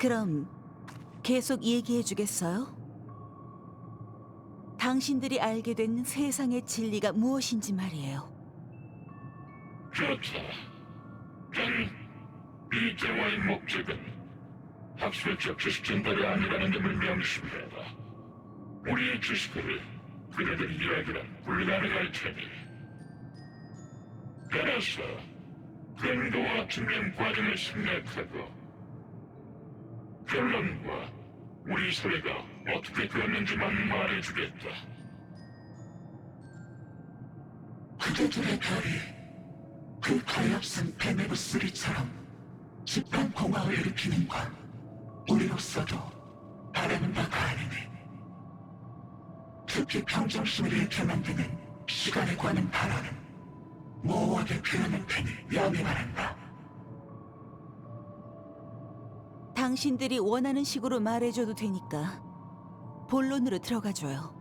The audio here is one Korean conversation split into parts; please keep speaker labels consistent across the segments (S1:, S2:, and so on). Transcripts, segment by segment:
S1: 그럼 계속 얘기해 주겠어요? 당신들이 알게 된 세상의 진리가 무엇인지 말이에요.
S2: 좋다. 난 이 대화의 목적은 학술적 지식 전달이 아니라는 점을 명심해라. 우리의 지식을 그대들 이야기란 불가능할 테니. 따라서 근거와 증명 과정을 생각하고 결론과 우리 사회가 어떻게 되었는지만 말해주겠다.
S3: 그대들의 별이 그 가엾은 베네부스리처럼 집단 공화를 일으키는 건 우리로서도 바라는 바가 아니니 특히 평정심을 잃게 만드는 시간에 관한 발언은 모호하게 표현할 테니 양해만 한다.
S1: 당신들이 원하는 식으로 말해줘도 되니까 본론으로 들어가줘요.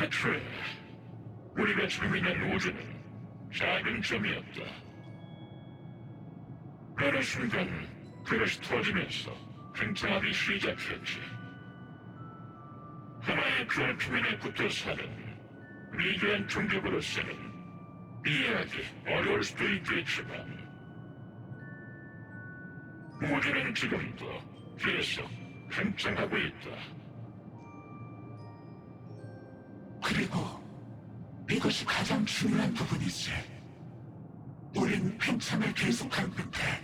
S2: 애초에 우리가 있는 우주는 작은 점이었다. 어느 순간 그것이 터지면서 팽창하기 시작했지. 하나의 별 표면에 붙어 사는 미개한 종족으로서는 이해하기 어려울 수도 있겠지만 우주는 지금도 계속 팽창하고 있다.
S3: 그리고 이것이 가장 중요한 부분이지. 우린 팽창을 계속한 끝에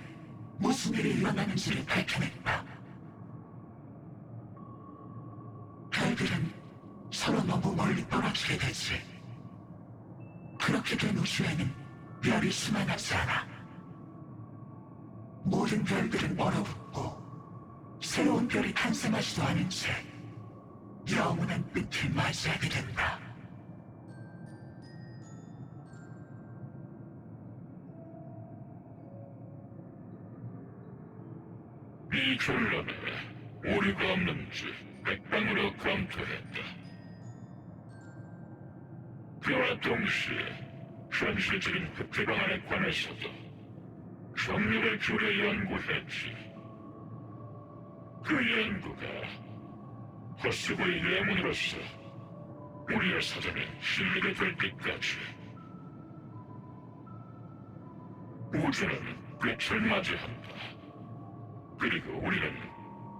S3: 무슨 일이 일어나는지를 밝혀냈다. 떨어지게 되지. 그렇게 된 우주에는 별이 수만하지 않아. 모든 별들은 얼어붙고 새로운 별이 탄생하지도 않은 채 영원한 끝을 맞이하게 된다.
S2: 이 결론에 오류가 없는지 백방으로 검토했다. 그와 동시에 현실적인 흑대 방안에 관해서도 정력을 기울여 연구했지. 그 연구가 허스고의 예문으로서 우리의 사전에 실리게 될 때까지 우주는 끝을 맞이한다. 그리고 우리는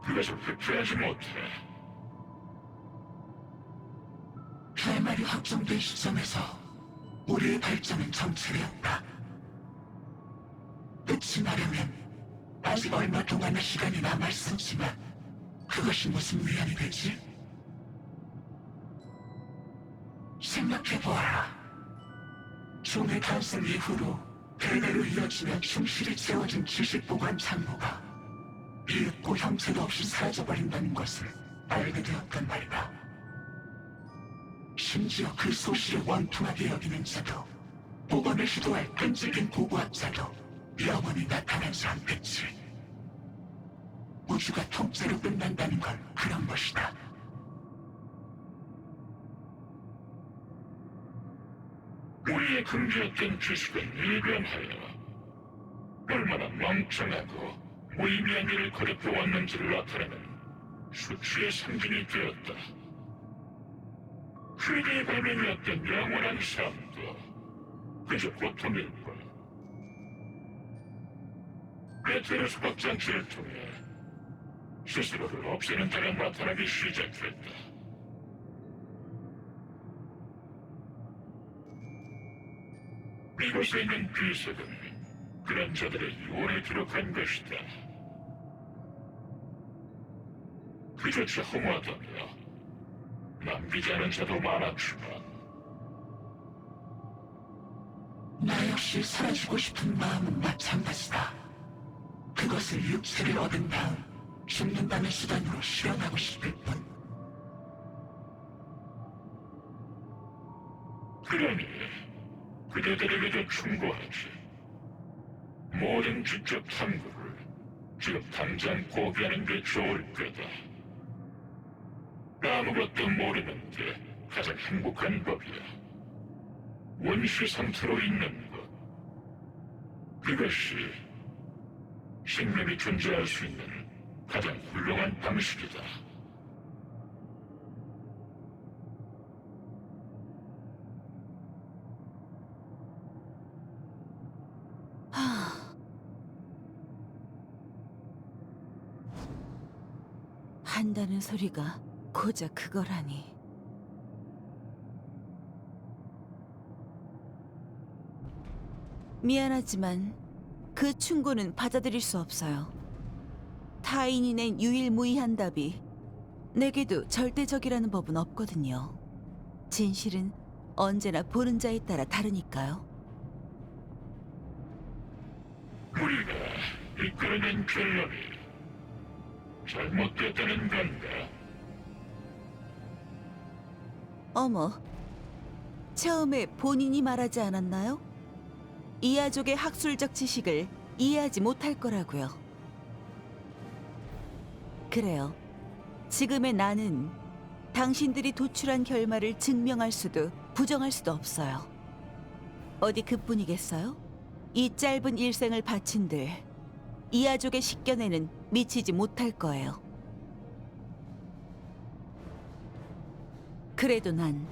S2: 그것을 회피하지 못해.
S3: 결말이 확정된 시점에서 우리의 발전은 정체되었다. 끝이 나려면 아직 얼마 동안의 시간이 남아있었지만 그것이 무슨 위안이 되지? 생각해보아라. 종의 탄생 이후로 대대로 이어지며 충실히 채워진 지식 보관 창고가 이윽고 형체도 없이 사라져버린다는 것을 알게 되었단 말이다. 심지어 그 소식을 원통하게 여기는 자도 복원을 시도할 끈질긴 고고학자도 영원히 나타나지 않겠지. 우주가 통째로 끝난다는 건 그런 것이다.
S2: 우리의 긍지였던 지식은 일변하여 얼마나 멍청하고 무의미한 일을 거듭해 왔는지를 나타내는 수치의 상징이 되었다. 세계의 발명이었던 영원한 삶도 그저 고통일 뿐. 메테르스 확장체를 통해 스스로를 없애는 자가 나타나기 시작했다. 이곳에 있는 비석은 그런 자들의 유언을 기록한 것이다. 그조차 허무하다며 남기지 않은 자도 많았지만
S3: 나 역시 사라지고 싶은 마음은 마찬가지다. 그것을 육체를 얻은 다음 죽는다는 수단으로 실현하고 싶을 뿐.
S2: 그러니 그대들에게도 충고하지. 모든 지적 탐구를 지금 당장 포기하는 게 좋을 거다. 아무것도 모르는 게 가장 행복한 법이야. 원시 상태로 있는 것. 그것이 생명이 존재할 수 있는 가장 훌륭한 방식이다.
S1: 한다는 소리가 고작 그거라니. 미안하지만 그 충고는 받아들일 수 없어요. 타인이 낸 유일무이한 답이 내게도 절대적이라는 법은 없거든요. 진실은 언제나 보는 자에 따라 다르니까요.
S2: 우리가 이끌어낸 결론이 잘못됐다는 건가?
S1: 어머, 처음에 본인이 말하지 않았나요? 이아족의 학술적 지식을 이해하지 못할 거라고요. 그래요. 지금의 나는 당신들이 도출한 결말을 증명할 수도 부정할 수도 없어요. 어디 그뿐이겠어요? 이 짧은 일생을 바친들 이아족의 식견에는 미치지 못할 거예요. 그래도 난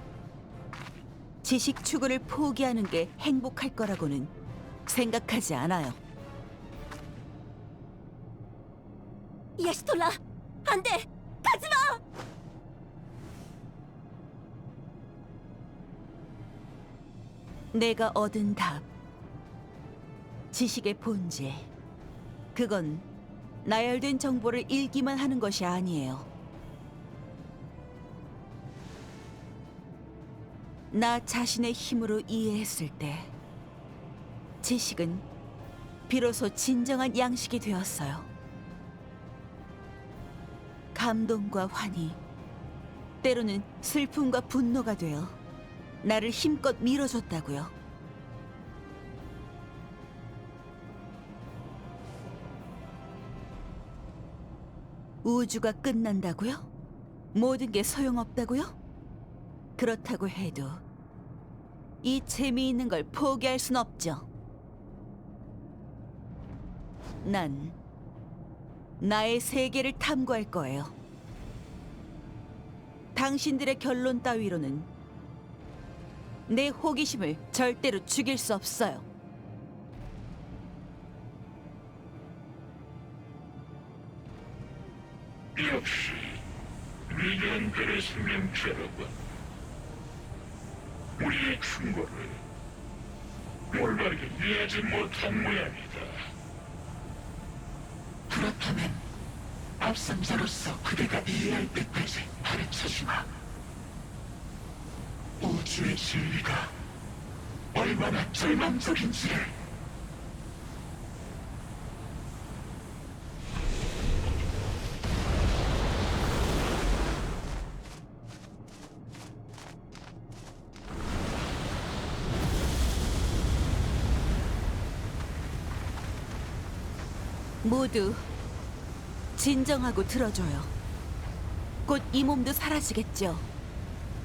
S1: 지식 추구를 포기하는 게 행복할 거라고는 생각하지 않아요.
S4: 예스톨라, 안 돼! 가지 마!
S1: 내가 얻은 답. 지식의 본질. 그건 나열된 정보를 읽기만 하는 것이 아니에요. 나 자신의 힘으로 이해했을 때, 지식은 비로소 진정한 양식이 되었어요. 감동과 환희, 때로는 슬픔과 분노가 되어 나를 힘껏 밀어줬다고요. 우주가 끝난다고요? 모든 게 소용없다고요? 그렇다고 해도 이 재미있는 걸 포기할 순 없죠. 난 나의 세계를 탐구할 거예요. 당신들의 결론 따위로는 내 호기심을 절대로 죽일 수 없어요.
S2: 역시 별의 생명체로군. 우리의 충고를 올바르게 이해하지 못한 모양이다.
S3: 그렇다면 앞선 자로서 그대가 이해할 때까지 가르쳐주마. 우주의 진리가 얼마나 절망적인지를
S1: 모두 진정하고 들어줘요. 곧 이 몸도 사라지겠죠.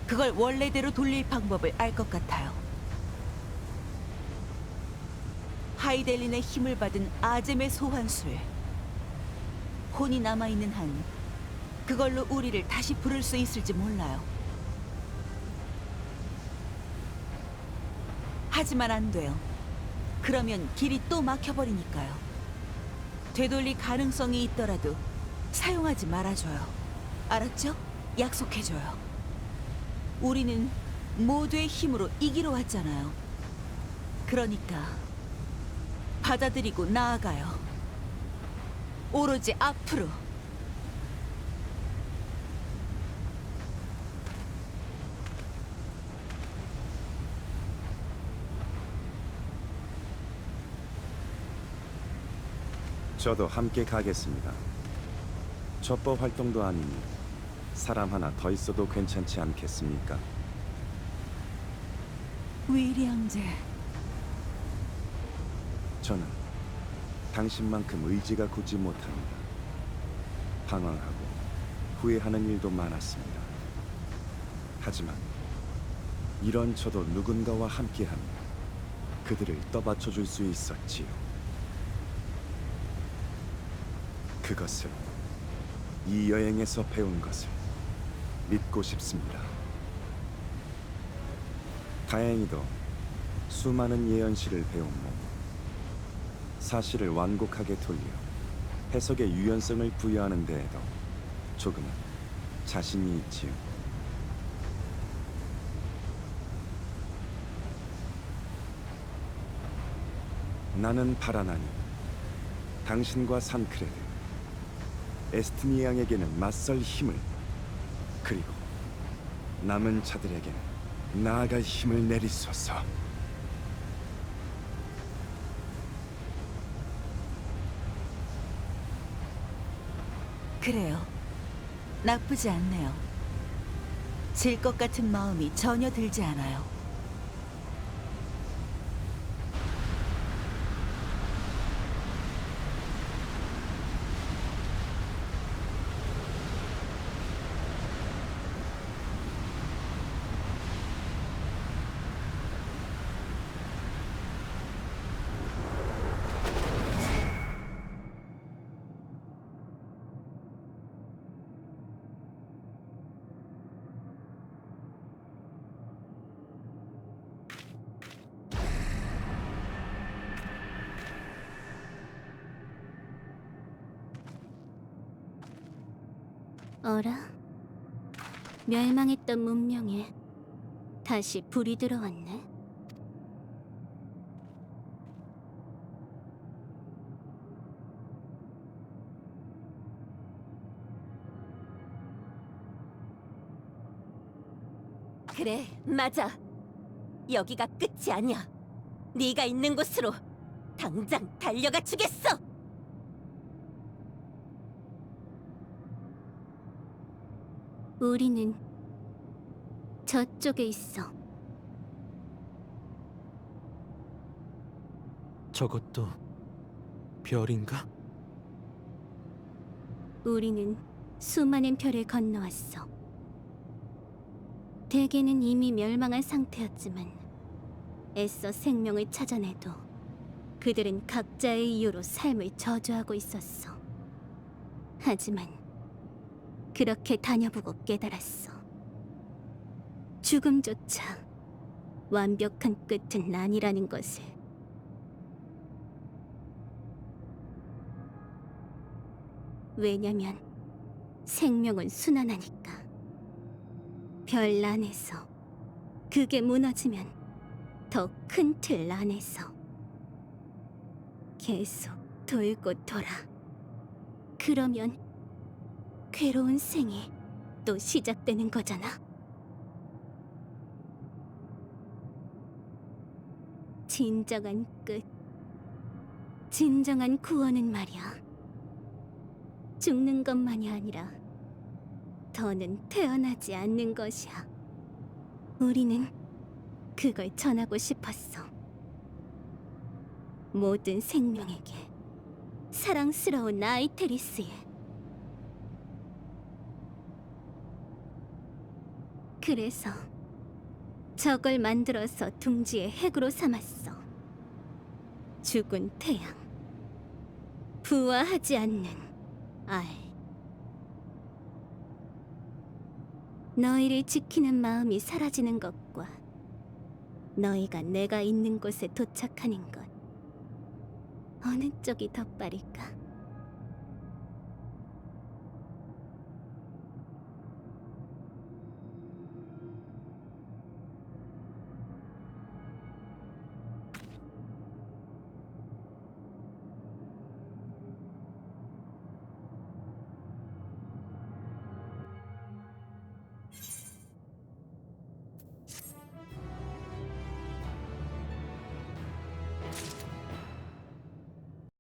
S1: 그걸 원래대로 돌릴 방법을 알 것 같아요. 하이델린의 힘을 받은 아젬의 소환술. 혼이 남아있는 한 그걸로 우리를 다시 부를 수 있을지 몰라요. 하지만 안 돼요. 그러면 길이 또 막혀버리니까요. 되돌릴 가능성이 있더라도 사용하지 말아줘요. 알았죠? 약속해줘요. 우리는 모두의 힘으로 이기러 왔잖아요. 그러니까 받아들이고 나아가요. 오로지 앞으로.
S5: 저도 함께 가겠습니다. 첩보 활동도 아니니 사람 하나 더 있어도 괜찮지 않겠습니까?
S1: 위리 형제.
S5: 저는 당신만큼 의지가 굳지 못합니다. 방황하고 후회하는 일도 많았습니다. 하지만 이런 저도 누군가와 함께하며 그들을 떠받쳐 줄 수 있었지요. 그것을 이 여행에서 배운 것을 믿고 싶습니다. 다행히도 수많은 예언시를 배운 몸 사실을 완곡하게 돌려 해석의 유연성을 부여하는 데에도 조금은 자신이 있지요. 나는 바라나니 당신과 산크레드 에스티니 양에게는 맞설 힘을 그리고 남은 자들에게는 나아갈 힘을 내리소서.
S1: 그래요. 나쁘지 않네요. 질 것 같은 마음이 전혀 들지 않아요.
S4: 어라? 멸망했던 문명에 다시 불이 들어왔네. 그래, 맞아. 여기가 끝이 아니야. 네가 있는 곳으로 당장 달려가 주겠어. 우리는 저쪽에 있어.
S6: 저것도 별인가?
S4: 우리는 수많은 별을 건너왔어. 대개는 이미 멸망한 상태였지만 애써 생명을 찾아내도 그들은 각자의 이유로 삶을 저주하고 있었어. 하지만 그렇게 다녀보고 깨달았어. 죽음조차 완벽한 끝은 아니라는 것을. 왜냐면 생명은 순환하니까. 별 안에서 그게 무너지면 더 큰 틀 안에서 계속 돌고 돌아. 그러면 괴로운 생이 또 시작되는 거잖아. 진정한 끝. 진정한 구원은 말이야. 죽는 것만이 아니라 더는 태어나지 않는 것이야. 우리는 그걸 전하고 싶었어. 모든 생명에게 사랑스러운 아이테리스에 그래서 저걸 만들어서 둥지의 핵으로 삼았어. 죽은 태양. 부화하지 않는 알. 너희를 지키는 마음이 사라지는 것과 너희가 내가 있는 곳에 도착하는 것 어느 쪽이 더 빠를까?